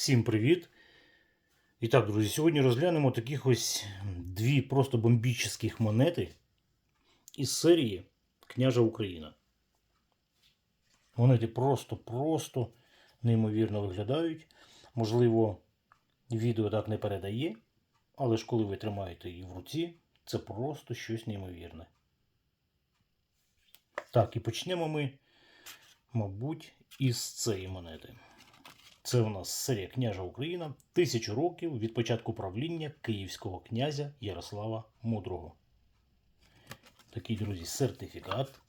Всім привіт! І так, друзі, сьогодні розглянемо таких ось дві просто бомбічних монети із серії Княжа Україна. Монети просто-просто неймовірно виглядають. Можливо, відео так не передає, але ж коли ви тримаєте її в руці, це просто щось неймовірне. Так, і почнемо ми, мабуть, із цієї монети. Це у нас серія княжа Україна тисячу років від початку правління київського князя Ярослава Мудрого. Такий, друзі, сертифікат.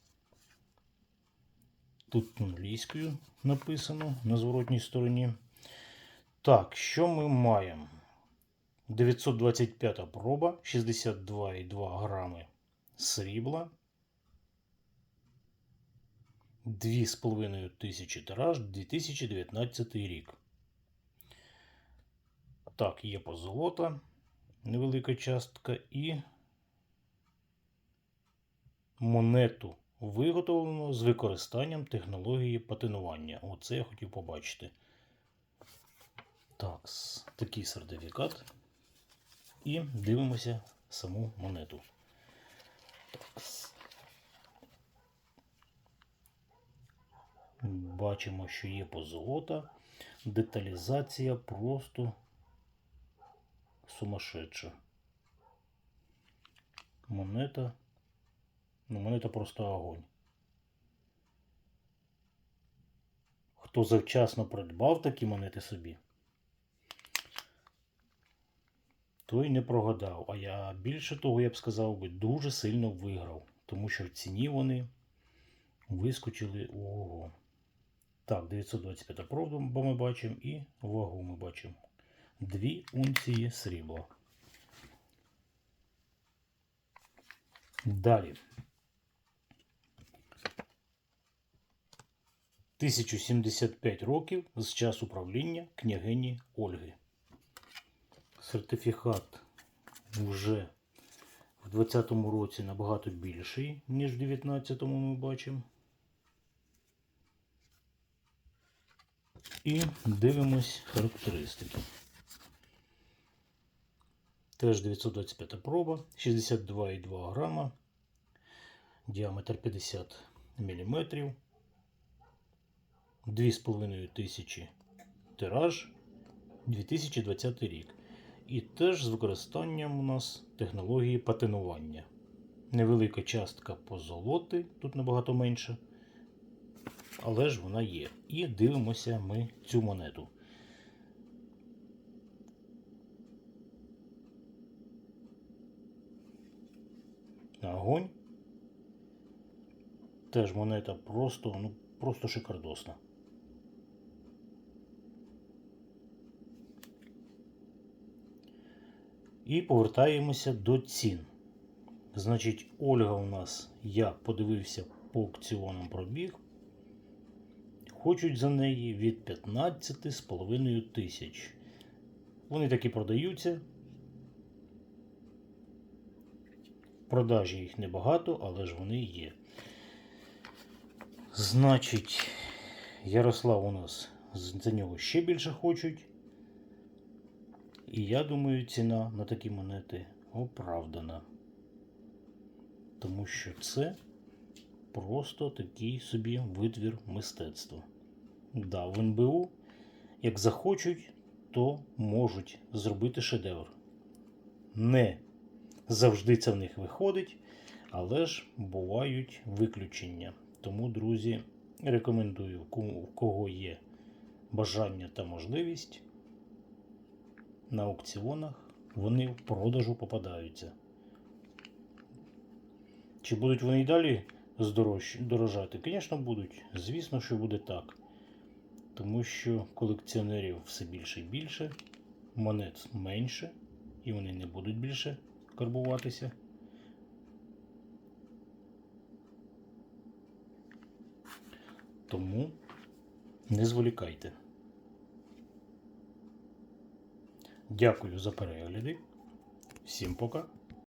Тут англійською написано на зворотній стороні. Так, що ми маємо? 925 проба, 62,2 грами срібла. 2,5 тисячі тираж 2019 рік. Так, є позолота, невелика частка і монету виготовлено з використанням технології патинування. Оце я хотів побачити. Так, такий сертифікат. І дивимося саму монету. Так. Бачимо, що є позолота. Деталізація просто сумасшедша. Монета. Ну, монета просто огонь. Хто завчасно придбав такі монети собі, той не прогадав. А я більше того, я б сказав би, дуже сильно виграв. Тому що в ціні вони вискочили ого. Так, 925 проба ми бачимо і вагу ми бачимо. 2 унції срібла. Далі. 1075 років з часу правління княгині Ольги. Сертифікат вже в 20-му році набагато більший, ніж в 19-му ми бачимо. І дивимось характеристики. Теж 925 проба, 62,2 грама, діаметр 50 мм, 2,5 тисячі тираж 2020 рік. І теж з використанням у нас технології патинування. Невелика частка позолоти, тут набагато менше але ж вона є. І дивимося ми цю монету. Огонь. Теж монета просто, ну, просто шикардосна. І повертаємося до цін. Значить, Ольга у нас, я подивився по аукціонам пробіг, Хочуть за неї від 15,5 тисяч. Вони таки продаються. В продажі їх небагато, але ж вони є. Значить, Ярослав у нас за нього ще більше хочуть. І я думаю, ціна на такі монети оправдана. Тому що це просто такий собі витвір мистецтва. Да, в НБУ, як захочуть, то можуть зробити шедевр. Не завжди це в них виходить, але ж бувають виключення. Тому, друзі, рекомендую, у кого є бажання та можливість, на аукціонах вони в продажу попадаються. Чи будуть вони й далі дорожати? Звісно, будуть. Звісно, що буде так. Тому що колекціонерів все більше і більше, монет менше, і вони не будуть більше карбуватися. Тому не зволікайте. Дякую за перегляди. Всім пока.